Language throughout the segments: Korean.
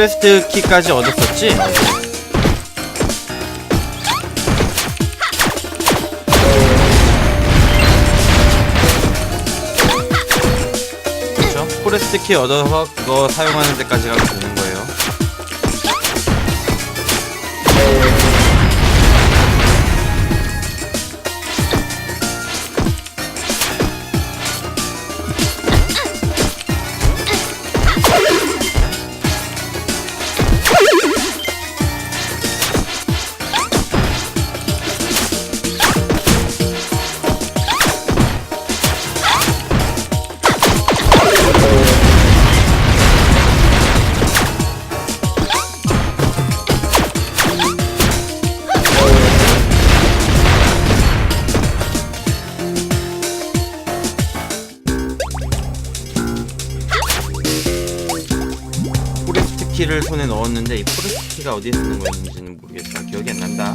포레스트 키까지 얻었었지? 그렇죠? 포레스트 키 얻어서 그거 사용하는 데까지 가면 되는 거예요. 키가 어디에 쓰는 거였는지는 모르겠다. 기억이 안 난다.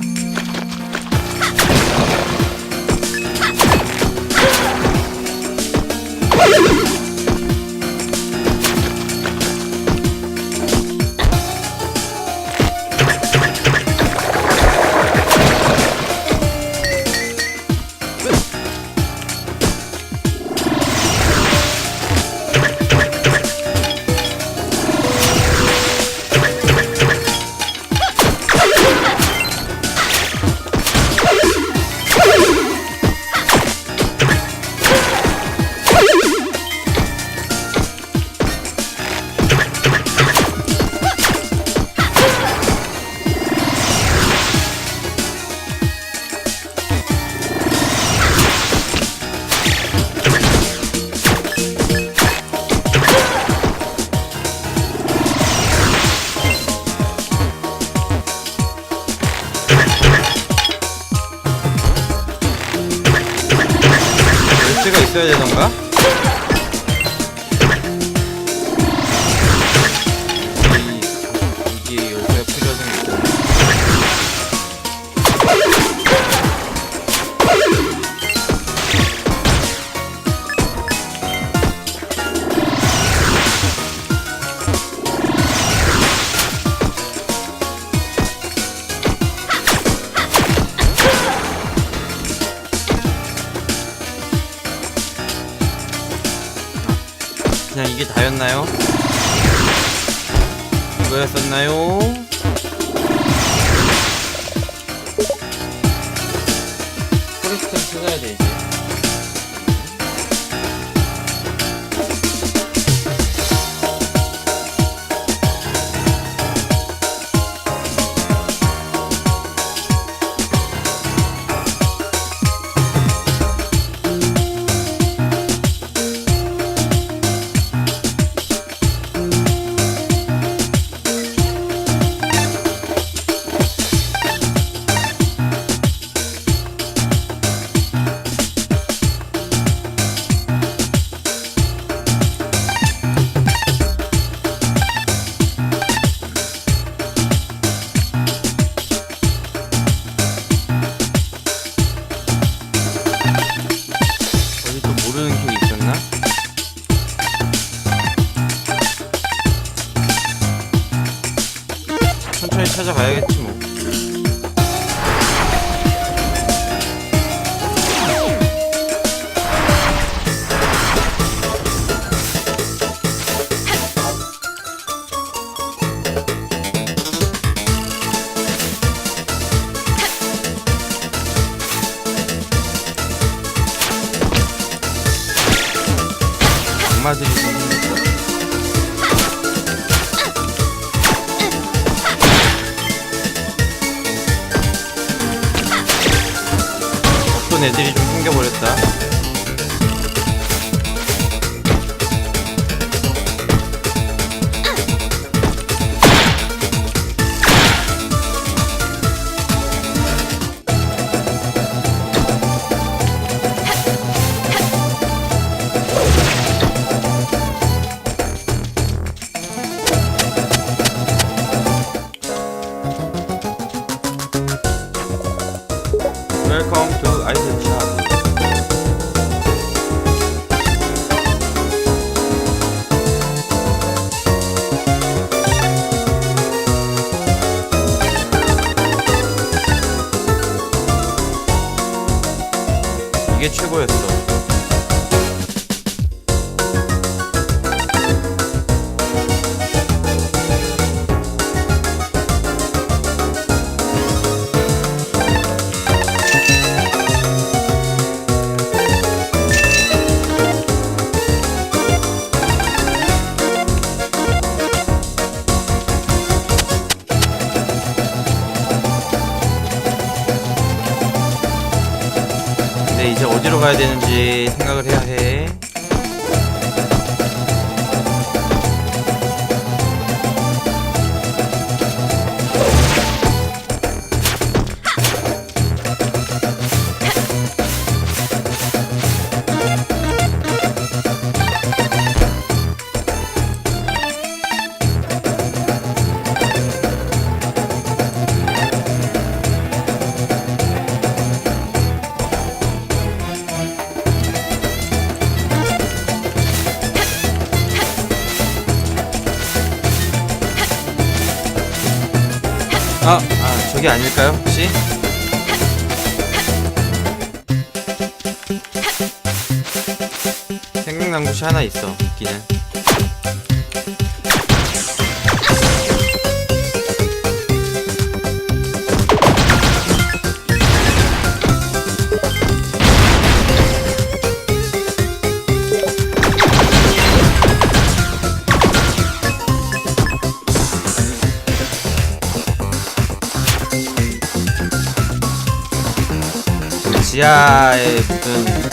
생겼다 어떤 애들이 좀 최고였어. 아닐까요 혹시? 생명난 곳이 하나 있어 있기는. 지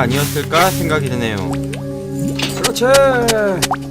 아니었을까 생각이 드네요. 그렇지.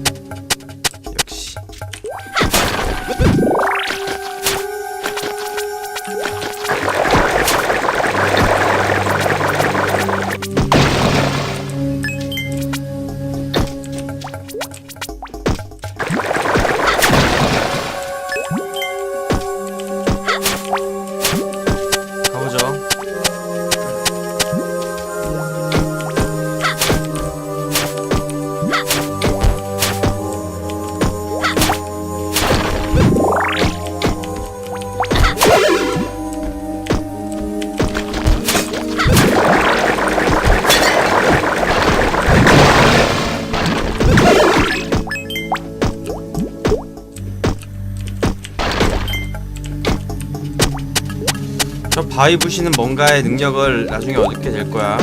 바위 부시는 뭔가의 능력을 나중에 얻게 될 거야.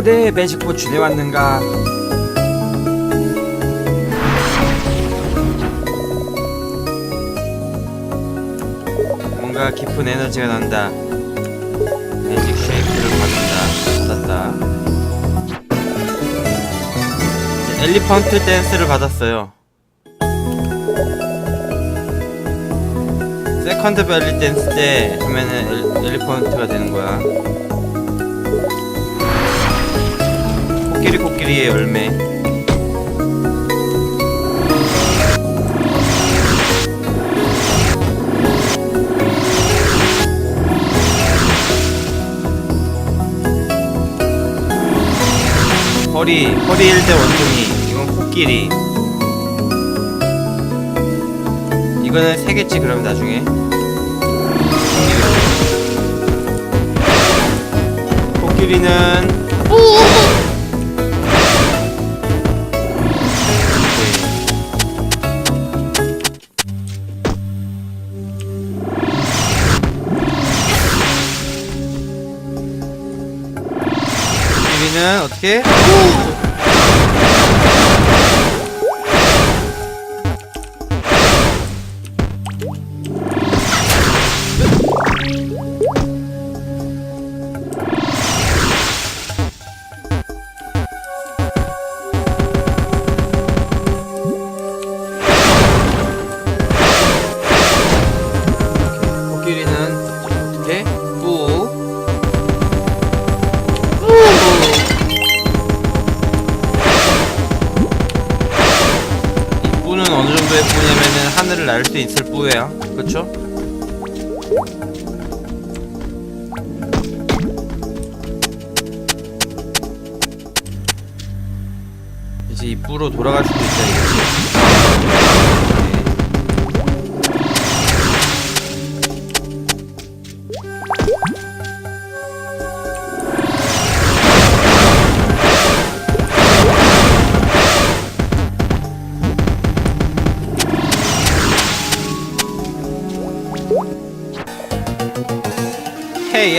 누가 내 매직포 주내왔는가? 뭔가 깊은 에너지가 난다. 매직 쉐이크를 받는다. 받았다. 엘리펀트 댄스를 받았어요. 세컨드 벨리 댄스 때 하면은 엘, 엘리펀트가 되는 거야. 코끼리 코끼리의 열매. 허리 허리 일대 원숭이. 이건 코끼리. 이거는 세겠지 그럼 나중에. 코끼리는 하늘을 날수 있을 뿌예요. 그렇죠? 이제 이 뿌로 돌아갈 수도 있다 이거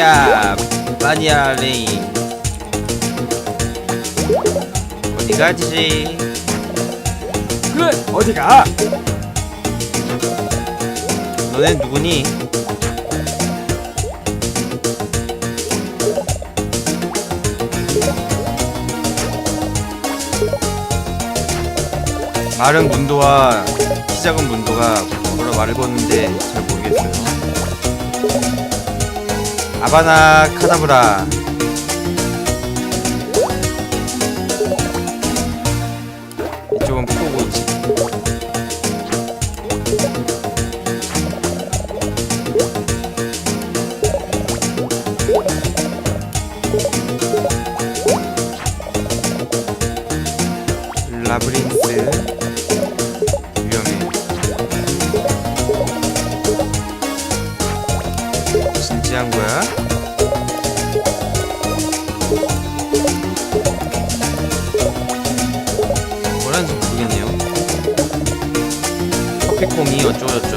헤야 마니아 레인 어디 가지? 그래 어디 가? 너넨 누구니? 마른 문도와 키 작은 문도가 뭐라 말을 걷는데 잘 모르겠어요. 아바나 카다브라 就是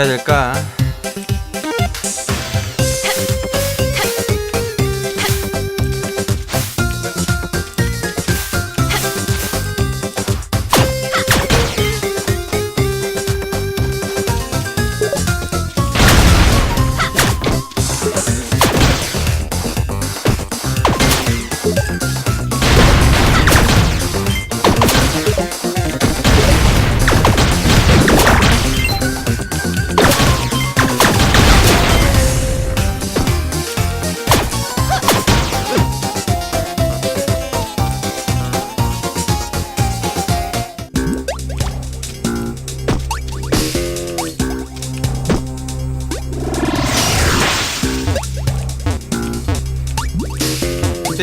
해야 될 까?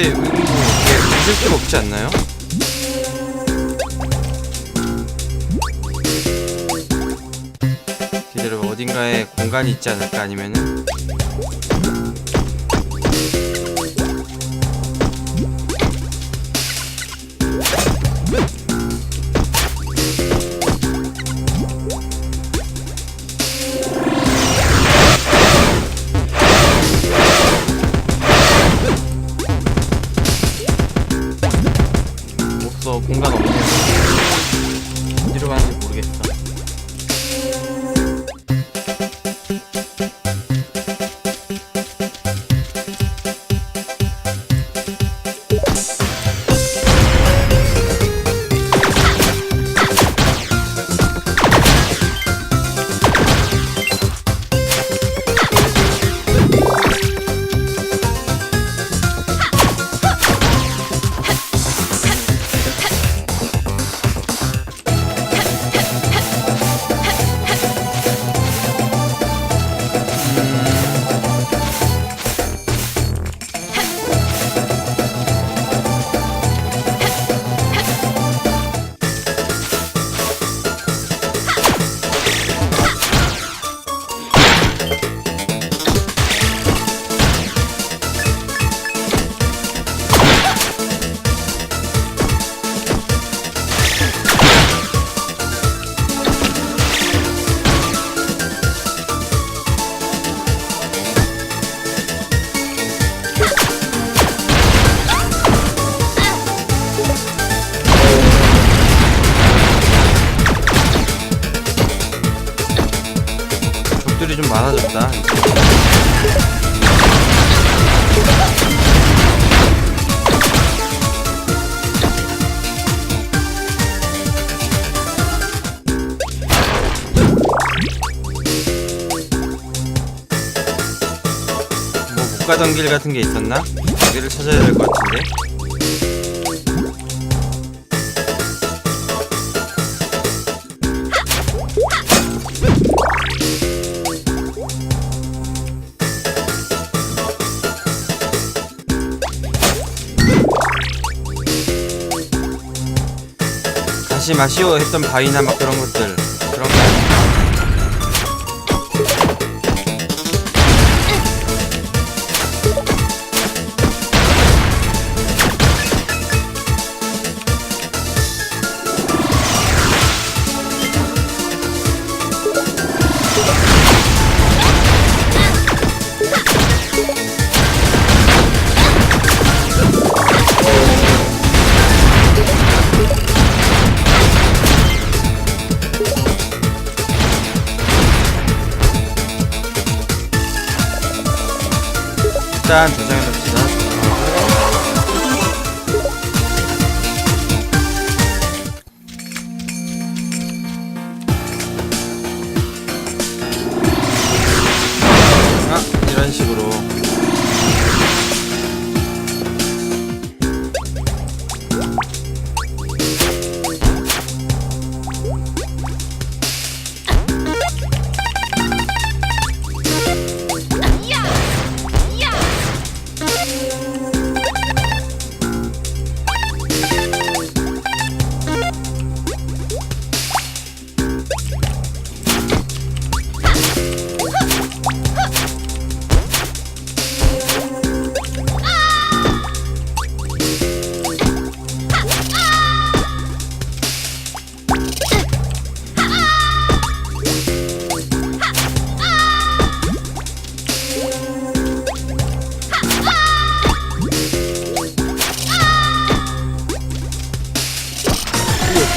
이거 뭐 이게 있을 수가 없지 않나요? 기다려봐 어딘가에 공간이 있지 않을까 아니면은 가던 길 같은 게 있었나? 여기를 찾아야 될 것 같은데 다시 마시오 했던 바위나 막 그런 것들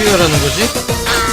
어떻게 하라는 거지?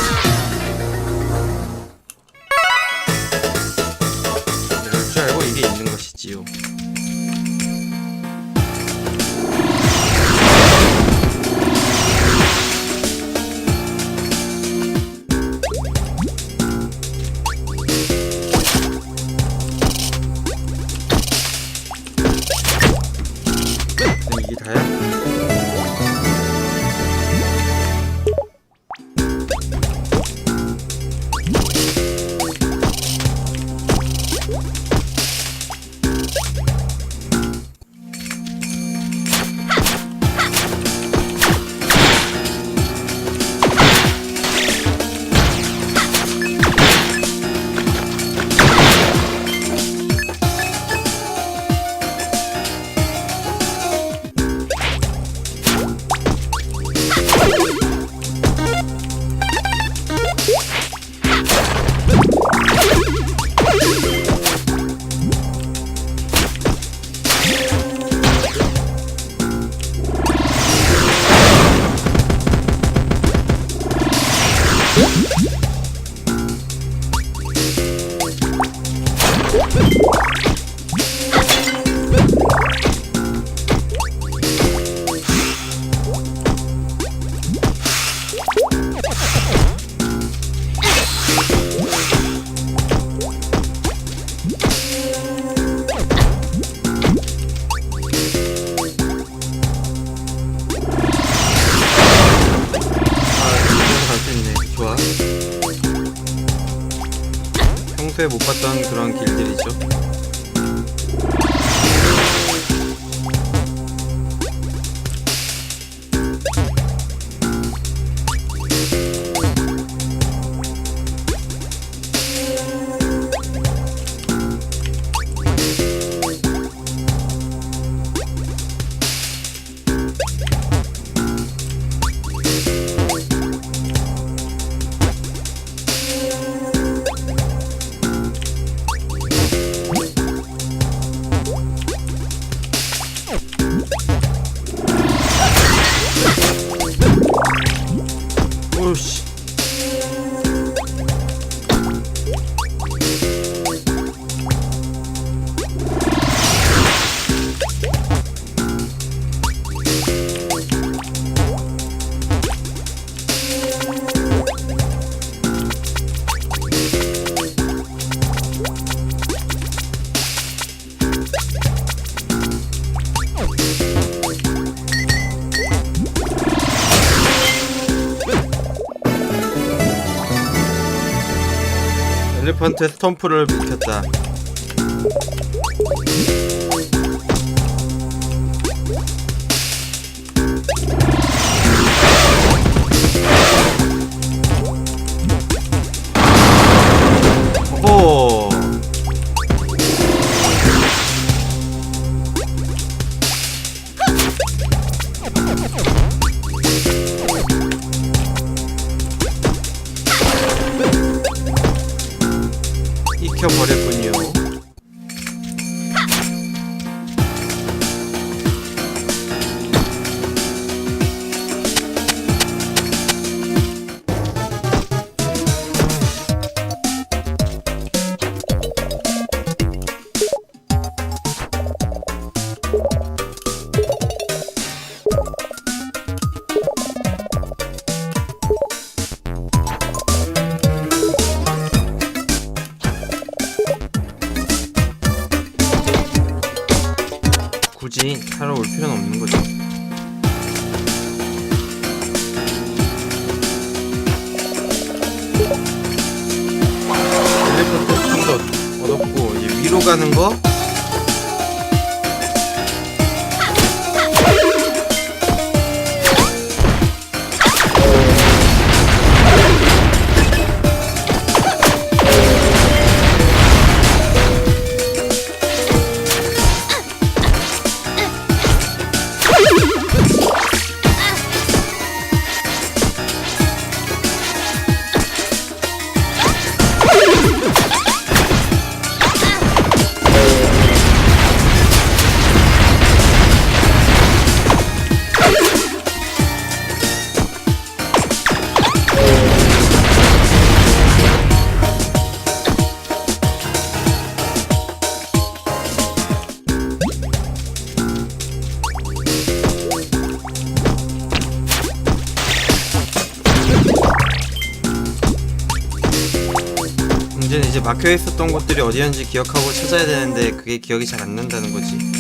봤던 그런 길 엘리펀트 스톰프를 묵혔다. 굳이 사러 올 필요는 없는 거죠. 엘리펀트 좀더 얻었고 이제 위로 가는 거 막혀 있었던 곳들이 어디였는지 기억하고 찾아야 되는데 그게 기억이 잘 안 난다는 거지.